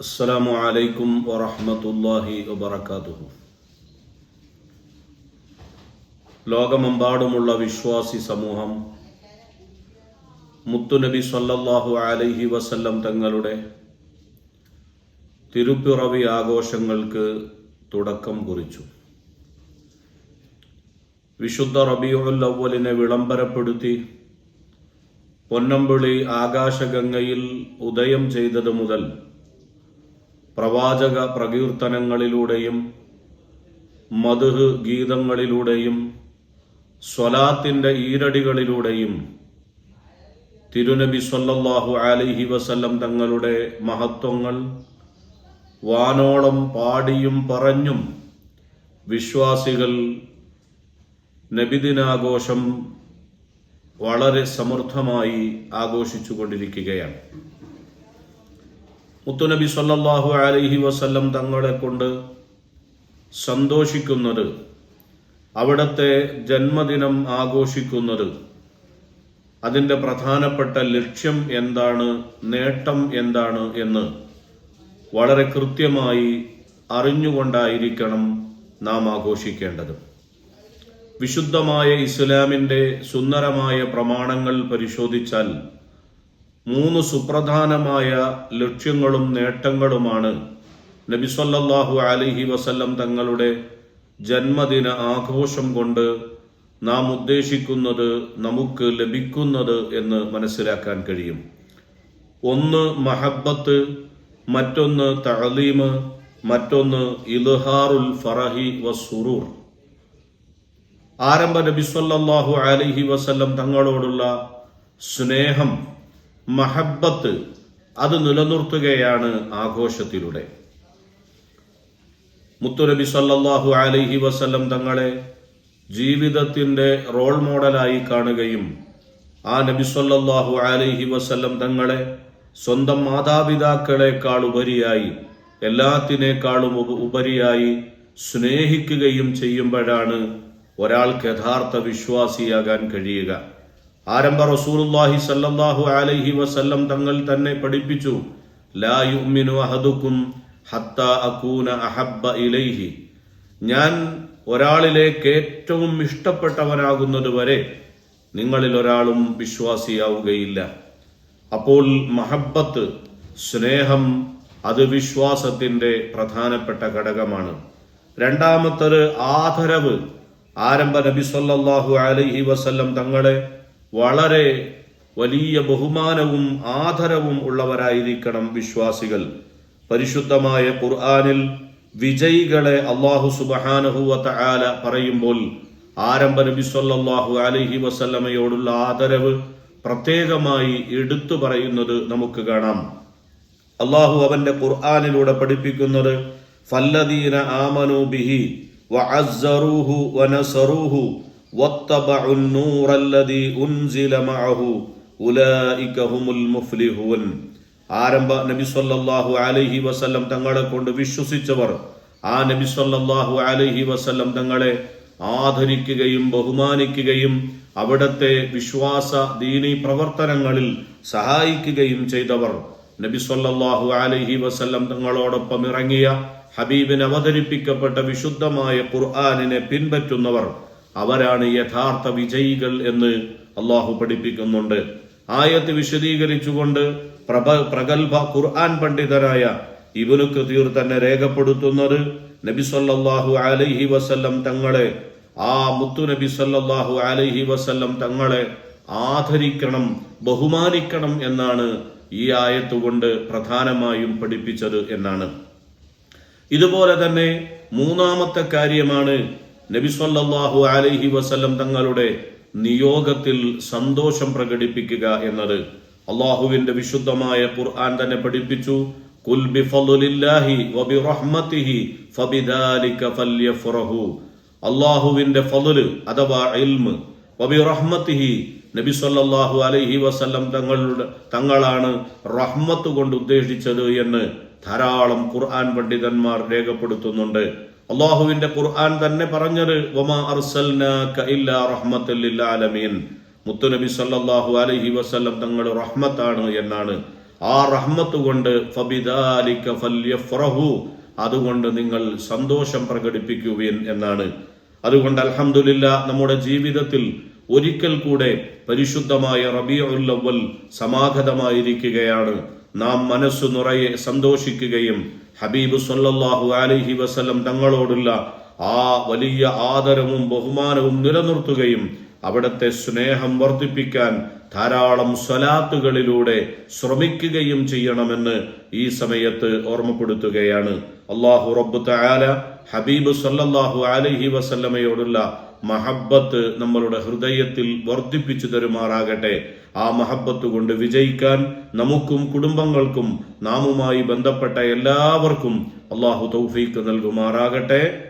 അസ്സലാമു അലൈക്കും വറഹമത്തല്ലാഹി വബർക്കാത്തുഹു ലോകമെമ്പാടുമുള്ള വിശ്വാസി സമൂഹം മുത്തുനബി സല്ലല്ലാഹു അലൈഹി വസല്ലം തങ്ങളുടെ തിരുപ്പിറവി ആഘോഷങ്ങൾക്ക് തുടക്കം കുറിച്ചു. വിശുദ്ധ റബിയുൽ അവലിനെ വിളംബരപ്പെടുത്തി പൊന്നമ്പിളി ആകാശഗംഗയിൽ ഉദയം ചെയ്തത് മുതൽ പ്രവാചക പ്രകീർത്തനങ്ങളിലൂടെയും മധുഹ് ഗീതങ്ങളിലൂടെയും സ്വലാത്തിന്റെ ഈരടികളിലൂടെയും തിരുനബി സല്ലല്ലാഹു അലൈഹി വസല്ലം തങ്ങളുടെ മഹത്വങ്ങൾ വാനോളം പാടിയും പറഞ്ഞും വിശ്വാസികൾ നബിദിനാഘോഷം വളരെ സമൃദ്ധമായി ആഘോഷിച്ചുകൊണ്ടിരിക്കുകയാണ്. മുത്തുനബി സല്ലാഹു അലൈഹി വസല്ലം തങ്ങളെ കൊണ്ട് സന്തോഷിക്കുന്നത് അവിടത്തെ ജന്മദിനം ആഘോഷിക്കുന്നത് അതിന്റെ പ്രധാനപ്പെട്ട ലക്ഷ്യം എന്താണ് നേട്ടം എന്താണ് എന്ന് വളരെ കൃത്യമായി അറിഞ്ഞുകൊണ്ടായിരിക്കണം നാം ആഘോഷിക്കേണ്ടത്. വിശുദ്ധമായ ഇസ്ലാമിന്റെ സുന്ദരമായ പ്രമാണങ്ങൾ പരിശോധിച്ചാൽ മൂന്ന് സുപ്രധാനമായ ലക്ഷ്യങ്ങളും നേട്ടങ്ങളുമാണ് നബിസ്വല്ലാഹു അലൈഹി വസല്ലം തങ്ങളുടെ ജന്മദിന ആഘോഷം കൊണ്ട് നാം ഉദ്ദേശിക്കുന്നത് നമുക്ക് ലഭിക്കുന്നത് എന്ന് മനസ്സിലാക്കാൻ കഴിയും. ഒന്ന് മഹബത്ത് മറ്റൊന്ന് തഴലീമ് മറ്റൊന്ന് ഇൽഹാറുൽ ഫറഹി വസുറൂർ ആരംഭ നബിസ്വല്ലാഹു അലൈഹി വസല്ലം തങ്ങളോടുള്ള സ്നേഹം മഹബത്ത് അത് നിലനിർത്തുകയാണ് ആഘോഷത്തിലൂടെ. മുത്തുനബി സല്ലാഹു അലൈഹി വസല്ലം തങ്ങളെ ജീവിതത്തിന്റെ റോൾ മോഡലായി കാണുകയും ആ നബി സല്ലാഹു അലൈഹി വസല്ലം തങ്ങളെ സ്വന്തം മാതാപിതാക്കളെക്കാൾ ഉപരിയായി എല്ലാത്തിനേക്കാളും ഉപ- ഉപരിയായി സ്നേഹിക്കുകയും ചെയ്യുമ്പോഴാണ് ഒരാൾക്ക് യഥാർത്ഥ വിശ്വാസിയാകാൻ കഴിയുക. ആരംഭ റസൂലുള്ളാഹി സല്ലല്ലാഹു അലൈഹി വസല്ലം തങ്ങൾ തന്നെ പഠിപ്പിച്ചു ലാ യുഅ്മിനു അഹദുക്കും ഹത്ത അകൂന അഹബ്ബ ഇലൈഹി. ഞാൻ ഒരാളിലേക്ക് ഏറ്റവും ഇഷ്ടപ്പെട്ടവനാകുന്നത് വരെ നിങ്ങളിൽ ഒരാളും വിശ്വാസിയാവുകയില്ല. അപ്പോൾ മഹബത്ത് സ്നേഹം അത് വിശ്വാസത്തിന്റെ പ്രധാനപ്പെട്ട ഘടകമാണ്. രണ്ടാമത്തത് ആദരവ്. ആരംഭ നബി സല്ലാഹു അലൈഹി വസല്ലം തങ്ങളെ വളരെ വലിയ ബഹുമാനവും ആദരവും ഉള്ളവരായിരിക്കണം വിശ്വാസികൾ. പരിശുദ്ധമായ ഖുർആാനിൽ വിജയികളെ അള്ളാഹു സുബഹാനഹുവ തആല പറയുമ്പോൾ ആരംഭ നബി സല്ലാഹു അലഹി വസല്ലമയോടുള്ള ആദരവ് പ്രത്യേകമായി എടുത്തു പറയുന്നത് നമുക്ക് കാണാം. അള്ളാഹു അവന്റെ ഖുർആാനിലൂടെ പഠിപ്പിക്കുന്നത് ഫല്ലദീന ആമനു ബിഹി വഅസ്സറൂഹു വനസറൂഹു واتبعوا النور الذي أنزل معه أولئك هم المفلحون. ആരംഭ നബി സല്ലാഹു അലൈഹി വസല്ലം തങ്ങളെ കൊണ്ട് വിശ്വസിച്ചവർ ആ നബി സല്ലാഹു അലൈഹി വസല്ലം തങ്ങളെ ആദരിക്കുകയും ബഹുമാനിക്കുകയും അവിടത്തെ വിശ്വാസ ദീനി പ്രവർത്തനങ്ങളിൽ സഹായിക്കുകയും ചെയ്തവർ. നബി സല്ലാഹു അലൈഹി വസല്ലം തങ്ങളോടൊപ്പം ഇറങ്ങിയ ഹബീബിന് അവതരിപ്പിക്കപ്പെട്ട വിശുദ്ധമായ ഖുർആാനിനെ പിൻപറ്റുന്നവർ. അവരാണ് യഥാർത്ഥ വിജയികൾ എന്ന് അള്ളാഹു പഠിപ്പിക്കുന്നുണ്ട്. ആയത്ത് വിശദീകരിച്ചുകൊണ്ട് പ്രഭ പ്രഗത്ഭ ഖുർആൻ പണ്ഡിതനായ ഇബനു കതീർ തന്നെ രേഖപ്പെടുത്തുന്നത് നബി സല്ലല്ലാഹു അലൈഹി വസല്ലം തങ്ങളെ ആ മുത്തു നബി സല്ലാഹു അലൈഹി വസല്ലം തങ്ങളെ ആദരിക്കണം ബഹുമാനിക്കണം എന്നാണ് ഈ ആയത്തുകൊണ്ട് പ്രധാനമായും പഠിപ്പിച്ചത് എന്നാണ്. ഇതുപോലെ തന്നെ മൂന്നാമത്തെ കാര്യമാണ് നബി സല്ലല്ലാഹു അലൈഹി വസല്ലം തങ്ങളുടെ നിയോഗത്തിൽ സന്തോഷം പ്രകടിപ്പിക്കുക എന്നത് അള്ളാഹുവിന്റെ വിശുദ്ധമായ ഖുർആൻ തന്നെ പഠിപ്പിച്ചു. കുൽ ഫബിദാലിക ഫല്യഫ്റഹു. അള്ളാഹുവിന്റെ ഫലുൽ അഥവാ നബി സല്ലല്ലാഹു അലൈഹി വസല്ലം തങ്ങളുടെ തങ്ങളാണ് റഹ്മത്ത് കൊണ്ട് ഉദ്ദേശിച്ചത് എന്ന് ധാരാളം ഖുർആൻ പണ്ഡിതന്മാർ രേഖപ്പെടുത്തുന്നുണ്ട്. അള്ളാഹുവിന്റെ ഖുർആൻ തന്നെ പറഞ്ഞത് വമാ അർസൽനാക ഇല്ലാ ആലമീൻ മുത്തുനബി സല്ലല്ലാഹു അലൈഹി വസല്ലം തങ്ങൾ റഹ്മത്താണ് എന്നാണ്. ആ റഹ്മത്ത് കൊണ്ട് അതുകൊണ്ട് നിങ്ങൾ സന്തോഷം പ്രകടിപ്പിക്കുവിൻ എന്നാണ്. അതുകൊണ്ട് അൽഹംദുലില്ല നമ്മുടെ ജീവിതത്തിൽ ഒരിക്കൽ കൂടെ പരിശുദ്ധമായ റബിയുൽ അവൽ സമാഗതമായിരിക്കുകയാണ്. നാം മനസ്സു നിറയെ സന്തോഷിക്കുകയും ഹബീബ് സല്ലാഹു അലഹി വസ്ലം തങ്ങളോടുള്ള ആ വലിയ ആദരവും ബഹുമാനവും നിലനിർത്തുകയും അവിടത്തെ സ്നേഹം വർദ്ധിപ്പിക്കാൻ ധാരാളം സ്വലാത്തുകളിലൂടെ ശ്രമിക്കുകയും ചെയ്യണമെന്ന് ഈ സമയത്ത് ഓർമ്മപ്പെടുത്തുകയാണ്. അള്ളാഹു റബ്ബു തആല ഹബീബ് സല്ലാഹു അലഹി വസല്ലമയോടുള്ള മഹബത്ത് നമ്മളുടെ ഹൃദയത്തിൽ വർദ്ധിപ്പിച്ചു തരുമാറാകട്ടെ. ആ മഹബത്ത് കൊണ്ട് വിജയിക്കാൻ നമുക്കും കുടുംബങ്ങൾക്കും നാമുമായി ബന്ധപ്പെട്ട എല്ലാവർക്കും അള്ളാഹു തൗഫീക്ക് നൽകുമാറാകട്ടെ.